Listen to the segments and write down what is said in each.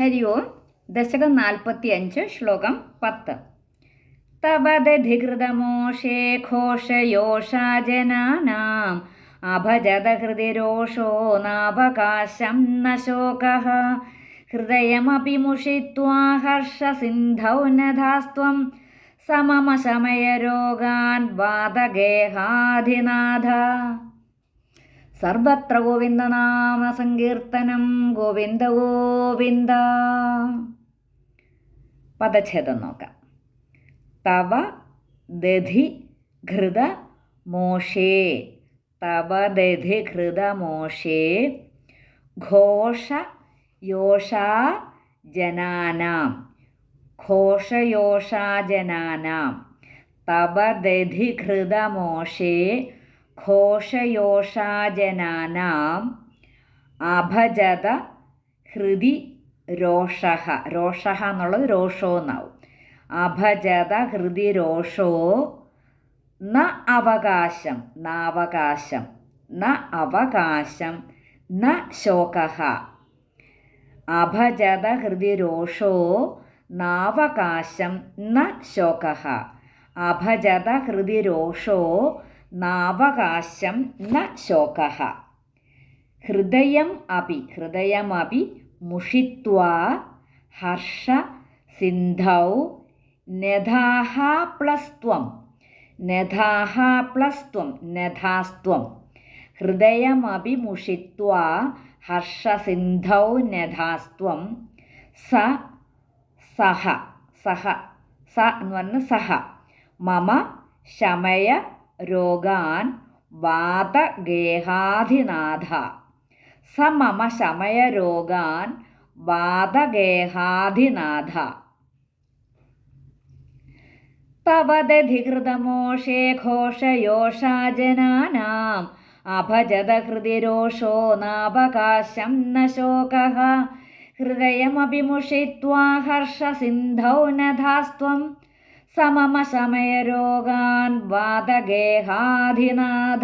ഹരി ഓം. ദശകം നാൽപ്പത്തി അഞ്ച് ശ്ലോകം പത്ത്. തപദധികൃതമോഷേ ഘോഷയോഷാജനാനാം. അഭജത ഹൃദിരോഷോ നാവകാശം ന ശോകഃ ഹൃദയമപി മുഷിത്വാ ഹർഷസിന്ധൗ നധാസ്ത്വം സമമ ശമയരോഗാൻ വാതഗേഹാധിനാഥ സർവത്ര ഗോവിന്ദനാമ സങ്കീർത്തനം ഗോവിന്ദ ഗോവിന്ദ. പദഛേദം നോക്കാം. തവ ദധി ഘൃത മോഷേ. തവ ദധി ഘൃത മോഷേ. ഘോഷ യോഷാ ജനാനാം. ഘോഷയോഷാ ജനാനാം. തവ ദധി ഘൃത മോഷേ. ഘോഷയോഷാജനാനാം അഭജത ഹൃദി രോഷഹ. രോഷഹ എന്നുള്ളത് രോഷോ എന്നാവും. അഭജത ഹൃദി രോഷോ ന അവകാശം നാവകാശം ന അവകാശം ന ശോക അഭജത ഹൃദി രോഷോ നാവകാശം ന ശോകഹ. അഭജത ഹൃദി രോഷോ നാവകാശം ന ശോക. ഹൃദയം അപി ഹൃദയമപി മുഷിത്വാ ഹർഷ സിന്ധൗ നഥാഹ പ്ലസ്ത്വം നഥാഹ പ്ലസ്ത്വം നഥാസ്ത്വം ഹൃദയമപി മുഷിത്വാ ഹർഷസിന്ധൗ നഥാസ്ത്വം സ സഹ സഹ സ എന്ന് പറഞ്ഞ സഹ. മമ ശമയ രോഗാൻ വാതഗേഹാധിനാഥ. സ മമ ശമയരോഗാൻ വാതഗേഹാധിനാഥ. തവദധികൃതമോഷേ ഘോഷയോഷാജനാനാം അഭജത ഹൃദിരോഷോ നാവകാശം ന ശോകഃ ഹൃദയമഭിമുഷിത്വാ ഹർഷസിന്ധൗ നധാസ്ത്വം സമമ ശമയരോഗാൻ വാതഗേഹാധിനാഥ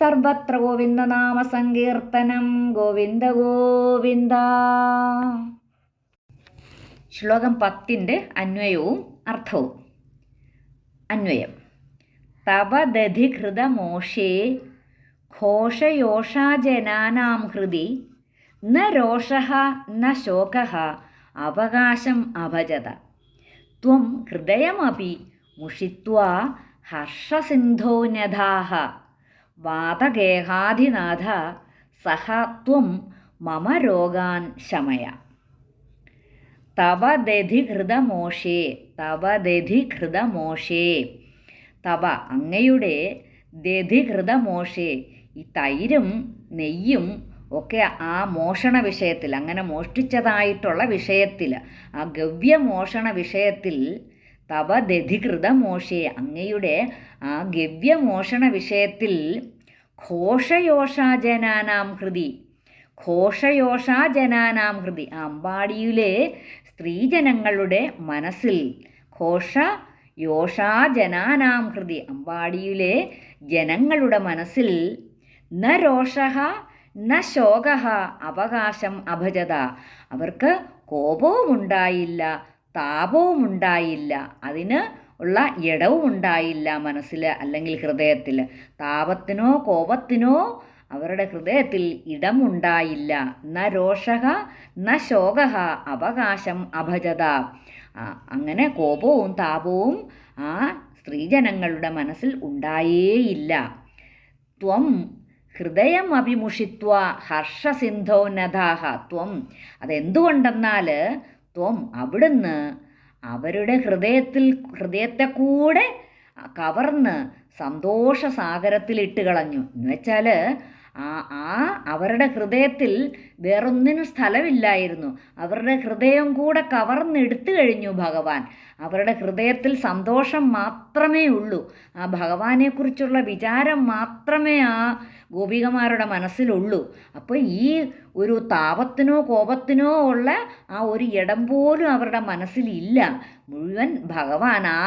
സർവത്ര ഗോവിന്ദനാമ സങ്കീർത്തനം ഗോവിന്ദ ഗോവിന്ദ. ശ്ലോകം പത്തിന്റെ അന്വയവും അർത്ഥവും. അന്വയം. തവ ദധികൃതമോഷേ ഘോഷയോഷാജനാനാം ഹൃദി ന രോഷ ന ശോക അവകാശം അഭജത. ഹൃദയമപി മുഷിത്വാ ഹർഷസിന്ധോ നഥാഹ വാതഗേഹാധിനാഥ സഹ ത്വം മമ രോഗാൻ ശമയ തവ ദധിഘൃതമോഷേ തവ ദധിഘൃതമോഷേ തവ അങ്ങയുടെ ദധിഘൃതമോഷേ ഈ തൈരും നെയ്യും ഒക്കെ ആ മോഷണ വിഷയത്തിൽ അങ്ങനെ മോഷ്ടിച്ചതായിട്ടുള്ള വിഷയത്തിൽ ആ ഗവ്യ മോഷണ വിഷയത്തിൽ തവ ദധികൃത മോഷയെ അങ്ങയുടെ ആ ഗവ്യ മോഷണ വിഷയത്തിൽ ഘോഷയോഷാജനാനാം ഹൃദി ഘോഷയോഷാജനാനാം ഹൃദി ആ അമ്പാടിയിലെ സ്ത്രീജനങ്ങളുടെ മനസ്സിൽ ഘോഷ യോഷാജനാനാം ഹൃദി അമ്പാടിയിലെ ജനങ്ങളുടെ മനസ്സിൽ ന രോഷഃ ന ശോക അവകാശം അഭജത. അവർക്ക് കോപവും ഉണ്ടായില്ല താപവും ഉണ്ടായില്ല അതിന് ഉള്ള ഇടവും ഉണ്ടായില്ല മനസ്സിൽ അല്ലെങ്കിൽ ഹൃദയത്തിൽ താപത്തിനോ കോപത്തിനോ അവരുടെ ഹൃദയത്തിൽ ഇടമുണ്ടായില്ല. ന രോഷക ന ശോക അവകാശം അഭജത. അങ്ങനെ കോപവും താപവും ആ സ്ത്രീജനങ്ങളുടെ മനസ്സിൽ ഉണ്ടായേയില്ല. ത്വം ഹൃദയം അഭിമുഷിത്വ ഹർഷസിന്ധോന്നതാഹ ത്വം. അതെന്തുകൊണ്ടെന്നാൽ ത്വം അവിടുന്ന് അവരുടെ ഹൃദയത്തിൽ ഹൃദയത്തെ കൂടെ കവർന്ന് സന്തോഷസാഗരത്തിലിട്ട് കളഞ്ഞു. എന്നുവെച്ചാൽ ആ ആ അവരുടെ ഹൃദയത്തിൽ വേറൊന്നിനും സ്ഥലമില്ലായിരുന്നു. അവരുടെ ഹൃദയം കൂടെ കവർന്നെടുത്തു കഴിഞ്ഞു ഭഗവാൻ. അവരുടെ ഹൃദയത്തിൽ സന്തോഷം മാത്രമേ ഉള്ളൂ. ആ ഭഗവാനെക്കുറിച്ചുള്ള വിചാരം മാത്രമേ ആ ഗോപികമാരുടെ മനസ്സിലുള്ളൂ. അപ്പോൾ ഈ ഒരു താപത്തിനോ കോപത്തിനോ ഉള്ള ആ ഒരു ഇടം പോലും അവരുടെ മനസ്സിലില്ല. മുഴുവൻ ഭഗവാൻ ആ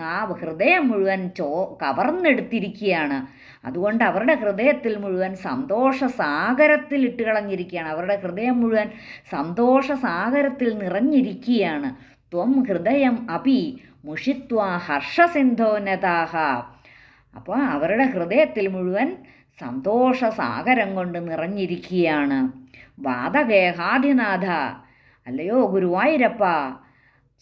ആ ഹൃദയം മുഴുവൻ ചോ കവർന്നെടുത്തിരിക്കുകയാണ്. അതുകൊണ്ട് അവരുടെ ഹൃദയത്തിൽ മുഴുവൻ സന്തോഷ സാഗരത്തിൽ ഇട്ട് കളഞ്ഞിരിക്കുകയാണ് അവരുടെ ഹൃദയം മുഴുവൻ സന്തോഷ സാഗരത്തിൽ നിറഞ്ഞിരിക്കുകയാണ്. ത്വം ഹൃദയം അപി മുഷിത്വ ഹർഷസിന്ധോന്നതാഹ. അപ്പോൾ അവരുടെ ഹൃദയത്തിൽ മുഴുവൻ സന്തോഷ സാഗരം കൊണ്ട് നിറഞ്ഞിരിക്കുകയാണ്. വാദഗേഹാദിനാഥ അല്ലയോ ഗുരുവായൂരപ്പ.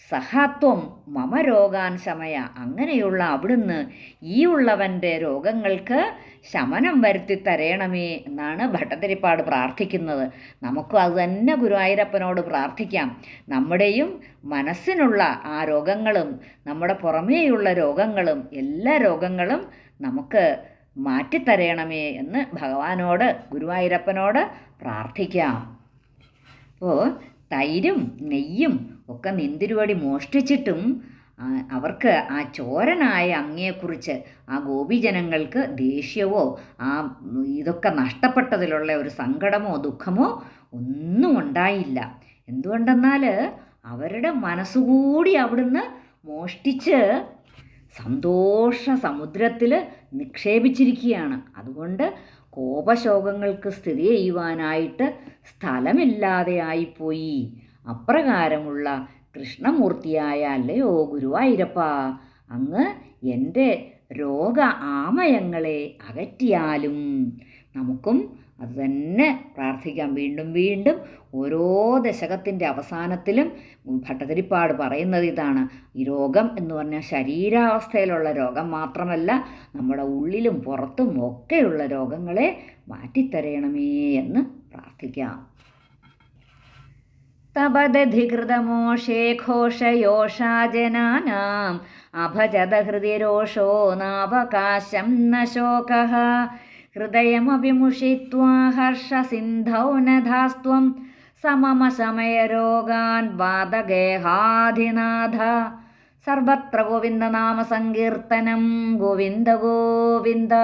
സഹാത്വം മമ രോഗാൻ ശമയ അങ്ങനെയുള്ള അവിടുന്ന് ഈ ഉള്ളവന്റെ രോഗങ്ങൾക്ക് ശമനം വരുത്തി തരയണമേ എന്നാണ് ഭട്ടതിരിപ്പാട് പ്രാർത്ഥിക്കുന്നത്. നമുക്കും അത് തന്നെ ഗുരുവായൂരപ്പനോട് പ്രാർത്ഥിക്കാം. നമ്മുടെയും മനസ്സിനുള്ള ആ രോഗങ്ങളും നമ്മുടെ പുറമേയുള്ള രോഗങ്ങളും എല്ലാ രോഗങ്ങളും നമുക്ക് മാറ്റിത്തരയണമേ എന്ന് ഭഗവാനോട് ഗുരുവായൂരപ്പനോട് പ്രാർത്ഥിക്കാം. അപ്പോൾ തൈരും നെയ്യും ഒക്കെ നിന്തിരുവടി മോഷ്ടിച്ചിട്ടും അവർക്ക് ആ ചോരനായ അങ്ങയെക്കുറിച്ച് ആ ഗോപിജനങ്ങൾക്ക് ദേഷ്യമോ ആ ഇതൊക്കെ നഷ്ടപ്പെട്ടതിലുള്ള ഒരു സങ്കടമോ ദുഃഖമോ ഒന്നും ഉണ്ടായില്ല. എന്തുകൊണ്ടെന്നാൽ അവരുടെ മനസ്സുകൂടി അവിടുന്ന് മോഷ്ടിച്ച് സന്തോഷ സമുദ്രത്തിൽ നിക്ഷേപിച്ചിരിക്കുകയാണ്. അതുകൊണ്ട് കോപശോകങ്ങൾക്ക് സ്ഥിതി ചെയ്യുവാനായിട്ട് സ്ഥലമില്ലാതെയായിപ്പോയി. അപ്രകാരമുള്ള കൃഷ്ണമൂർത്തിയായ അല്ലയോ ഗുരുവായൂരപ്പ. അങ്ങ് എന്റെ രോഗ ആമയങ്ങളെ അകറ്റിയാലും നമുക്കും അത് തന്നെ പ്രാർത്ഥിക്കാം. വീണ്ടും വീണ്ടും ഓരോ ദശകത്തിന്റെ അവസാനത്തിലും ഭട്ടതിരിപ്പാട് പറയുന്നത് ഇതാണ്. ഈ രോഗം എന്ന് പറഞ്ഞാൽ ശരീരാവസ്ഥയിലുള്ള രോഗം മാത്രമല്ല നമ്മുടെ ഉള്ളിലും പുറത്തും ഒക്കെയുള്ള രോഗങ്ങളെ മാറ്റിത്തരയണമേ എന്ന് പ്രാർത്ഥിക്കാം. തപദധികൃതമോഷേ ഘോഷയോഷാ ജനാനാം അഭജത ഹൃദി രോഷോ നാവകാശം ന ശോകഃ ഹൃദയമപി മുഷിത്വാ ഹർഷസിന്ധൗ നധാസ്ത്വം സമമ സമയരോഗാൻ വാദഗേഹാധിനാഥ. സർവത്ര ഗോവിന്ദനാമ സങ്കീർത്തനം ഗോവിന്ദ ഗോവിന്ദ.